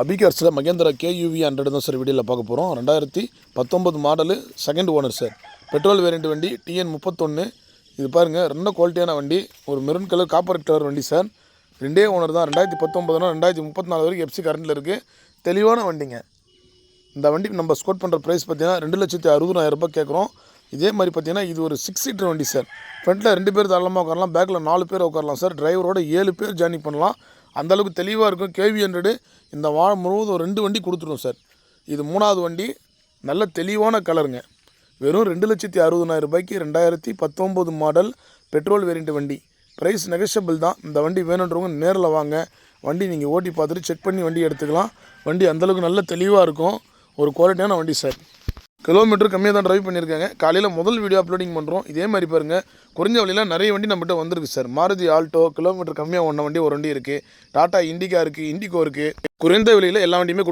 அபிகர்ஸில் Mahindra KUV hundred தான் sir வீடியோவில் பார்க்க போகிறோம். ரெண்டாயிரத்தி பத்தொம்பது model second owner sir petrol variant வண்டி டிஎன் முப்பத்தொன்று இது பாருங்கள் ரெண்டும் குவாலிட்டியான வண்டி. ஒரு மெரூன் கலர் காப்பர் கலர் வண்டி சார் ரெண்டே ஓனர் தான். ரெண்டாயிரத்தி பத்தொம்பதுனா ரெண்டாயிரத்தி முப்பத்தி நாலு வரைக்கும் எஃப்சி கரண்டில் இருக்குது தெளிவான வண்டிங்க. இந்த வண்டி நம்ம ஸ்கோட் பண்ணுற ப்ரைஸ் பார்த்தீங்கன்னா ரெண்டு லட்சத்தி அறுபதாயிரம் ரூபாய் கேட்குறோம். இதே மாதிரி பார்த்தீங்கன்னா இது ஒரு சிக்ஸ் சீட்டர் வண்டி சார் ஃப்ரண்ட்டில் ரெண்டு பேர் தாராளமாக உட்காரலாம் பேக்கில் நாலு பேர் உட்காரலாம் சார் டிரைவரோட ஏழு பேர் ஜேர்னி பண்ணலாம். அந்தளவுக்கு தெளிவாக இருக்கும். கேவி ஹண்ட்ரடு இந்த வாரம் முழுவதும் ரெண்டு வண்டி கொடுத்துரும் சார். இது மூணாவது வண்டி. நல்ல தெளிவான கலருங்க. வெறும் ரெண்டு லட்சத்தி அறுபதாயிரம் ரூபாய்க்கு ரெண்டாயிரத்தி பத்தொம்போது மாடல் பெட்ரோல் வேரியண்ட் வண்டி. ப்ரைஸ் நெகஷபிள் தான். இந்த வண்டி வேணுன்றவங்க நேரில் வாங்க. வண்டி நீங்கள் ஓட்டி பார்த்துட்டு செக் பண்ணி வண்டி எடுத்துக்கலாம். வண்டி அந்தளவுக்கு நல்ல தெளிவாக இருக்கும். ஒரு குவாலிட்டியான வண்டி சார். கிலோமீட்டர் கம்மியாக தான் ட்ரைவ் பண்ணியிருக்காங்க. காலையில் முதல் வீடியோ அப்லோடிங் பண்ணுறோம் இதே மாதிரி பாருங்கள் குறைஞ்ச வழியில் நிறைய வண்டி நம்மகிட்ட வந்திருக்கு சார். மாருதி ஆல்டோ கிலோமீட்டர் கம்மியாக ஒன்ற வண்டி ஒரு வண்டி இருக்குது டாட்டா இண்டிகா இருக்குது இண்டிகோ இருக்குது குறைந்த விலையில் எல்லா வண்டியுமே